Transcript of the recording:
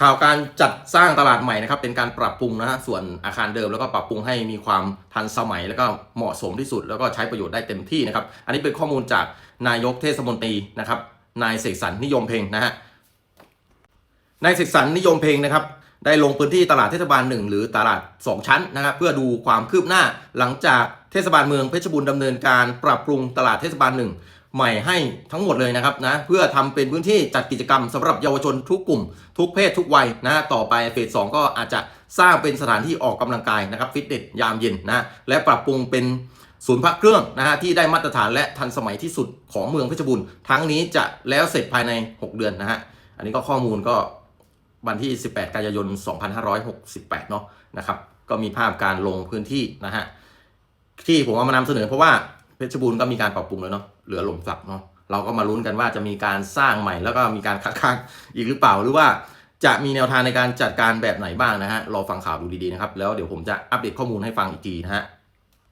ข่าวการจัดสร้างตลาดใหม่นะครับเป็นการปรับปรุงนะฮะส่วนอาคารเดิมแล้วก็ปรับปรุงให้มีความทันสมัย แล้วก็เหมาะสมที่สุด แล้วก็ใช้ประโยชน์ได้เต็มที่นะครับอันนี้เป็นข้อมูลจากนายกเทศมนตรีนะครับนายเสกสรรนิยมเพ็งนะฮะนายเสกสรรนิยมเพ็งนะครับได้ลงพื้นที่ตลาดเทศบาลหนึ่งหรือตลาด 2 ชั้นนะครับเพื่อดูความคืบหน้าหลังจากเทศบาลเมืองเพชรบูรณ์ดำเนินการปรับปรุงตลาดเทศบาลหนึ่ง ใหม่ให้ทั้งหมดเลยนะครับนะเพื่อทำเป็นพื้นที่จัดกิจกรรมสำหรับเยาวชนทุกกลุ่ม ทุกเพศทุกวัยนะต่อไปเฟสสองก็อาจจะสร้างเป็นสถานที่ออกกำลังกายนะครับฟิตเนสยามเย็นนะและปรับปรุงเป็นศูนย์พักเครื่องนะฮะที่ได้มาตรฐานและทันสมัยที่สุดของเมืองเพชรบูรณ์ทั้งนี้จะแล้วเสร็จภายใน 6 เดือนนะฮะอันนี้ก็ข้อมูลก็วันที่ 18 กันยายน 2568 เนาะนะครับก็มีภาพการลงพื้นที่นะฮะที่ผมเอามานำเสนอเพราะว่า เพชรบูรณ์ก็มีการปรับปรุงแล้วเนาะเหลือหล่มสักเนาะเราก็มาลุ้นกันว่าจะมีการสร้างใหม่แล้วก็มีการคัดค้างอีกหรือเปล่าหรือว่าจะมีแนวทางในการจัดการแบบไหนบ้างนะฮะรอฟังข่าวดูดีๆนะครับแล้วเดี๋ยวผมจะอัปเดตข้อมูลให้ฟังอีกทีนะฮะ